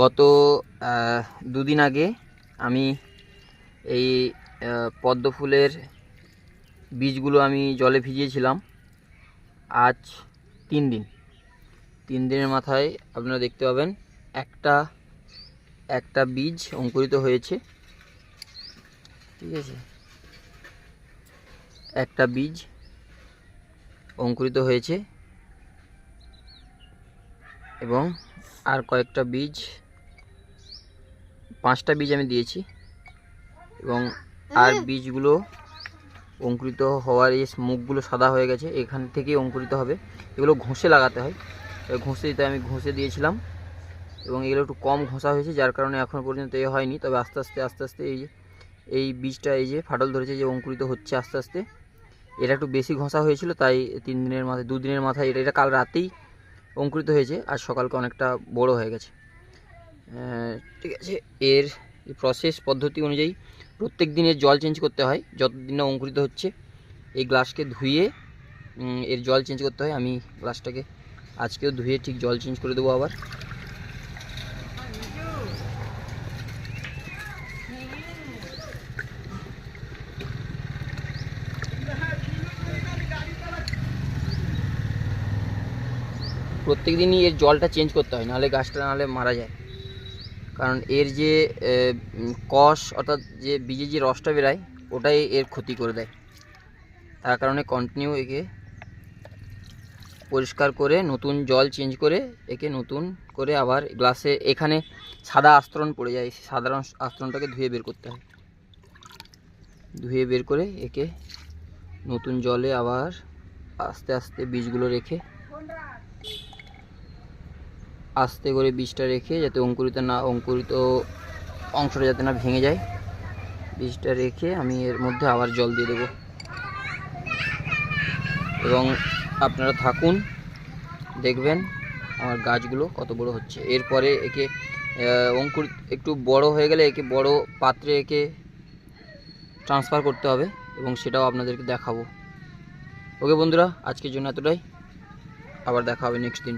গত দুদিন আগে আমি এই পদ্ম ফুলের বীজগুলো আমি জলে ভিজিয়েছিলাম। আজ তিন দিন। তিন দিনের মাথায় আপনারা দেখতে পাবেন একটা একটা বীজ অঙ্কুরিত হয়েছে। ঠিক আছে? একটা বীজ অঙ্কুরিত হয়েছে এবং আর কয়েকটা বীজ পাঁচটা বীজ আমি দিয়েছি। এবং আর বীজগুলো অঙ্কুরিত হওয়ার এই মুখগুলো সাদা হয়ে গেছে এখান থেকেই অঙ্কুরিত হবে। এগুলো ঘষে লাগাতে হয়। ঘষে দিতে আমি ঘষে দিয়েছিলাম। এবং এগুলো একটু কম ঘষা হয়েছে যার কারণে এখনও পর্যন্ত এ হয়নি। তবে আস্তে আস্তে আস্তে আস্তে এই যে এই বীজটা এই যে ফাটল ধরেছে যে অঙ্কুরিত হচ্ছে আস্তে আস্তে এটা একটু বেশি ঘষা হয়েছিল তাই তিন দিনের মাথায় দুদিনের মাথায় এটা এটা কাল রাতেই অঙ্কুরিত হয়েছে আর সকালকে অনেকটা বড় হয়ে গেছে। ঠিক আছে। এর প্রসেস পদ্ধতি অনুযায়ী প্রত্যেক দিনের জল চেঞ্জ করতে হয়, যতদিন না অঙ্কুরিত হচ্ছে। এই গ্লাসকে ধুয়ে এর জল চেঞ্জ করতে হয়। আমি গ্লাসটাকে আজকেও ধুয়ে ঠিক জল চেঞ্জ করে দেবো আবার। প্রত্যেক দিনই এর জলটা চেঞ্জ করতে হয়, নাহলে গাছটা নাহলে মারা যায়। কারণ এর যে কষ অর্থাৎ যে বীজে যে রসটা বেরায়, ওটাই এর ক্ষতি করে দেয়। তার কারণে কন্টিনিউ একে পরিষ্কার করে, নতুন জল চেঞ্জ করে, একে নতুন করে আবার গ্লাসে এখানে সাদা আস্তরণ পড়ে যায় সাধারণ আস্তরণটাকে ধুয়ে বের করতে হয়। ধুয়ে বের করে একে নতুন জলে আবার আস্তে আস্তে বীজগুলো রেখে আস্তে করে বীজটা রেখে যাতে অঙ্কুরিত না, অঙ্কুরিত অংশটা যাতে না ভেঙে যায় বীজটা রেখে আমি এর মধ্যে আবার জল দিয়ে দেবো। এবং আপনারা থাকুন, দেখবেন আমার গাছগুলো কত বড় হচ্ছে। এরপরে একে অঙ্কুর, একটু বড় হয়ে গেলে একে বড় পাত্রে একে ট্রান্সফার করতে হবে এবং সেটাও আপনাদেরকে দেখাবো। ওকে বন্ধুরা, আজকের জন্য এতটাই। আবার দেখা হবে নেক্সট দিন।